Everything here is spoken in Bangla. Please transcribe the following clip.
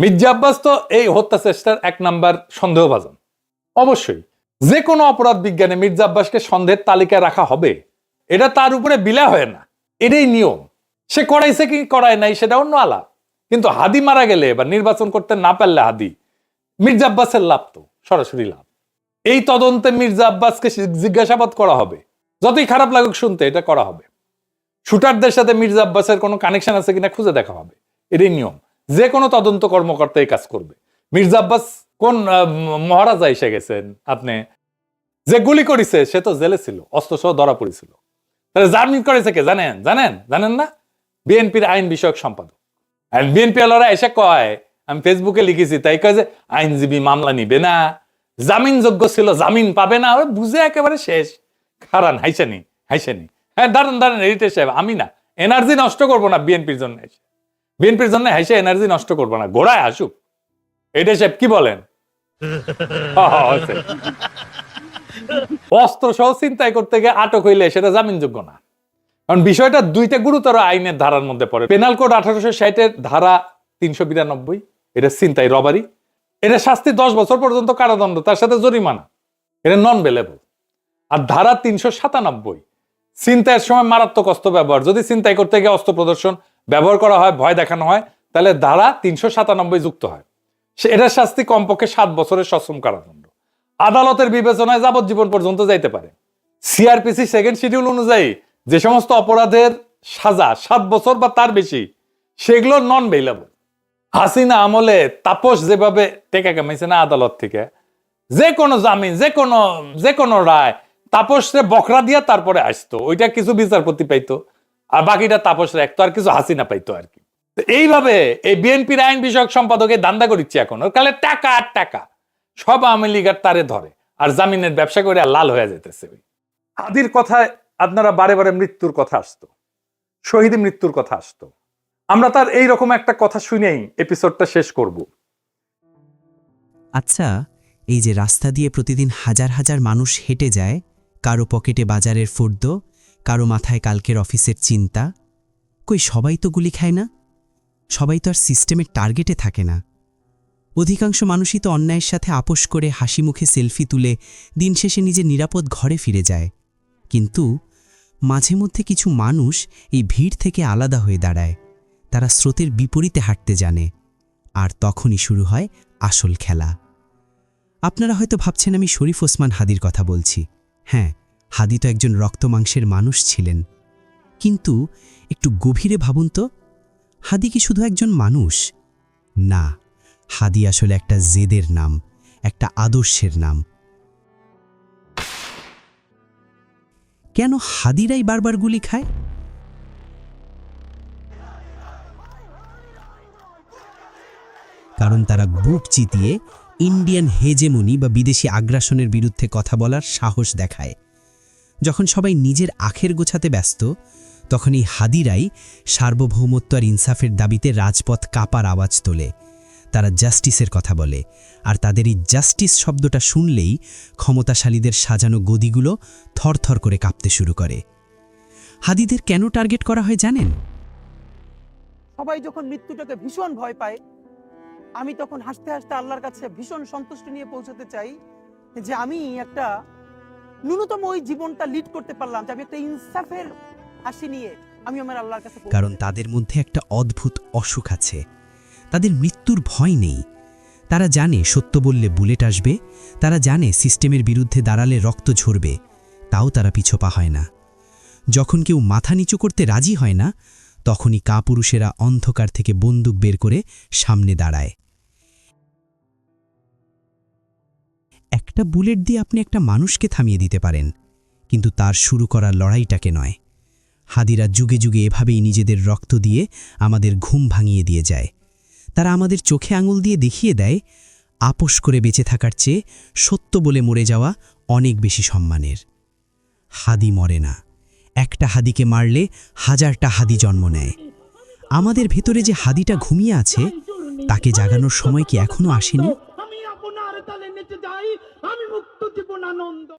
মির্জা আব্বাস তো এই হত্যা চেষ্টার এক নাম্বার সন্দেহভাজন। অবশ্যই যে কোনো অপরাধ বিজ্ঞানে মির্জা আব্বাসকে সন্দেহের তালিকায় রাখা হবে। এটা তার উপরে বিলা হয় না। এটাই নিয়ম। সে করাইছে কি করায় নাই সেটা অন্য আলাপ কিন্তু হাদি মারা গেলে বা নির্বাচন করতে না পারলে হাদি, মির্জা আব্বাসের লাভ তো, সরাসরি লাভ। এই তদন্তে মির্জা আব্বাসকে জিজ্ঞাসাবাদ করা হবে। যতই খারাপ লাগুক শুনতে, এটা করা হবে। শুটারদের সাথে মির্জা আব্বাসের কোনো কানেকশন আছে কিনা খুঁজে দেখা হবে। এটাই নিয়ম। যে কোনো তদন্ত কর্মকর্তা এই কাজ করবে। মির্জা আব্বাস কোন মহারাজা এসে গেছেন আপনি? যে গুলি করেছে, সে তো জেলে ছিল অস্ত্র সহ ধরা পড়েছিল। তাহলে জামিন করেছে কে? জানেন? জানেন? জানেন না? বিএনপির আইন বিষয়ক সম্পাদক। বিএনপি আলারা এসে কয়, আমি ফেসবুকে লিখেছি, তাই কয় যে আইনজীবী মামলা নিবে না জামিন যোগ্য ছিল, জামিন পাবে না ওরা বুঝে একেবারে শেষ। খারান, হাইসেনি হাইসেনি। হ্যাঁ দাঁড়ান দাঁড়ান, এডিটর সাহেব, আমি না, এনার্জি নষ্ট করব না বিএনপির জন্য এসে। বিএনপির জন্য হাইসে এনার্জি নষ্ট করব না। গোড়ায় আসুক। এডিটর সাহেব কি বলেন। অস্ত্র সহ চিন্তাই করতে গিয়ে আটক হইলে সেটা জামিনযোগ্য না। কারণ বিষয়টা দুইটা গুরুতর আইনের ধারার মধ্যে পড়ে। পেনাল কোড আঠারোশো ষাটের ধারা তিনশো বিরানব্বই এটা চিন্তাই রবারি এটা শাস্তি দশ বছর পর্যন্ত কারাদণ্ড তার সাথে জরিমানা। এটা নন বেলেবল আর ধারা তিনশো সাতানব্বই চিন্তায়ের সময় মারাত্মক অস্ত্র ব্যবহার। যদি চিন্তাই করতে গিয়ে অস্ত্র প্রদর্শন ব্যবহার করা হয়, ভয় দেখানো হয়, তাহলে ধারা তিনশো সাতানব্বই যুক্ত হয়। সে এটার শাস্তি কমপক্ষে সাত বছরের সশ্রম কারাদণ্ড। আদালতের বিবেচনায় যাবজ্জীবন পর্যন্ত যাইতে পারে। সিআরপিসি সেকেন্ড শিডিউল অনুযায়ী যে সমস্ত অপরাধের সাজা, সাত বছর বা তার বেশি, সেগুলো নন বেইলেবল হাসিনা আমলে তাপস যেভাবে টেকা কামাইছে না আদালত থেকে, যে কোনো জামিন, যে কোনো যে কোনো রায়, তাপসরে বকরা দিয়া তারপরে আসতো। ওইটা কিছু বিচারপতি পাইতো। আর বাকিটা তাপস রাখতো আর কিছু হাসিনা পাইতো আর কি। এইভাবে এই বিএনপির আইন বিষয়ক সম্পাদকে দান্দা করিচ্ছে এখন। ওর কালে টাকা আর টাকা, সব আওয়ামী লীগের তারে ধরে। আর জামিনের ব্যবসা করে লাল হয়ে যেতেছে আদির কথায় আপনারা বারে বারে মৃত্যুর কথা আসতো, শহীদ মৃত্যুর কথা আসতো। আমরা তার এই রকম একটা কথা শুনেই এপিসোডটা শেষ করব। আচ্ছা এই যে রাস্তা দিয়ে প্রতিদিন হাজার হাজার মানুষ হেঁটে যায়, কারও পকেটে বাজারের ফুর্দ কারও মাথায় কালকের অফিসের চিন্তা? কই সবাই তো গুলি খায় না? সবাই তো আর সিস্টেমের টার্গেটে থাকে না। অধিকাংশ মানুষই তো অন্যায়ের সাথে আপোষ করে হাসি মুখে সেলফি তুলে দিন শেষে নিজের নিরাপদ ঘরে ফিরে যায়। কিন্তু মাঝে মধ্যে কিছু মানুষ এই ভিড় থেকে আলাদা হয়ে দাঁড়ায়। তারা স্রোতের বিপরীতে হাঁটতে জানে। আর তখনই শুরু হয় আসল খেলা। আপনারা হয়তো ভাবছেন আমি শরীফ ওসমান হাদির কথা বলছি। হ্যাঁ হাদি তো একজন রক্তমাংসের মানুষ ছিলেন। কিন্তু একটু গভীরে ভাবুন তো, হাদি কি শুধু একজন মানুষ? না, হাদি আসলে একটা জেদের নাম, একটা আদর্শের নাম। কেন হাদিরাই বারবার গুলি খায়? কারণ তারা বুক চিতিয়ে ইন্ডিয়ান হেজেমনি বা বিদেশি আগ্রাসনের বিরুদ্ধে কথা বলার সাহস দেখায়। যখন সবাই নিজের আখের গোছাতে ব্যস্ত, তখন এই হাদিরাই সার্বভৌমত্ব আর ইনসাফের দাবিতে রাজপথ কাপার আওয়াজ তোলে। তারা জাস্টিসের কথা বলে আর তাদের এই জাস্টিস শব্দটা শুনলেই ক্ষমতাশালীদের সাজানো গদিগুলো থরথর করে কাঁপতে শুরু করে। হাদিদের কেন টার্গেট করা হয় জানেন? সবাই যখন মৃত্যুটাকে ভীষণ ভয় পায়, আমি তখন হাসতে হাসতে আল্লাহর কাছে ভীষণ সন্তুষ্টি নিয়ে পৌঁছাতে চাই যে আমি একটা ন্যূনতম ওই জীবনটা লিড করতে পারলাম যে আমি একটা ইনসাফের হাসি নিয়ে আমি আমার আল্লাহর কাছে কারণ তাদের মধ্যে একটা অদ্ভুত অসুখ আছে। তাদের মৃত্যুর ভয় নেই। তারা জানে সত্য বললে বুলেট আসবে। তারা জানে সিস্টেমের বিরুদ্ধে দাঁড়ালে রক্ত ঝরবে। তাও তারা পিছোপা হয় না। যখন কেউ মাথা নিচু করতে রাজি হয় না, তখনই কাপুরুষেরা অন্ধকার থেকে বন্দুক বের করে সামনে দাঁড়ায়। একটা বুলেট দিয়ে আপনি একটা মানুষকে থামিয়ে দিতে পারেন, কিন্তু তার শুরু করা লড়াইটাকে নয়। হাদিরা যুগে যুগে এভাবেই নিজেদের রক্ত দিয়ে আমাদের ঘুম ভাঙিয়ে দিয়ে যায়। তারা আমাদের চোখে আঙুল দিয়ে দেখিয়ে দেয়, আপোষ করে বেঁচে থাকার চেয়ে সত্য বলে মরে যাওয়া অনেক বেশি সম্মানের। হাদি মরে না। একটা হাদিকে মারলে হাজারটা হাদি জন্ম নেয়। আমাদের ভেতরে যে হাদিটা ঘুমিয়ে আছে, তাকে জাগানোর সময় কি এখনও আসেনি? 頼んだ。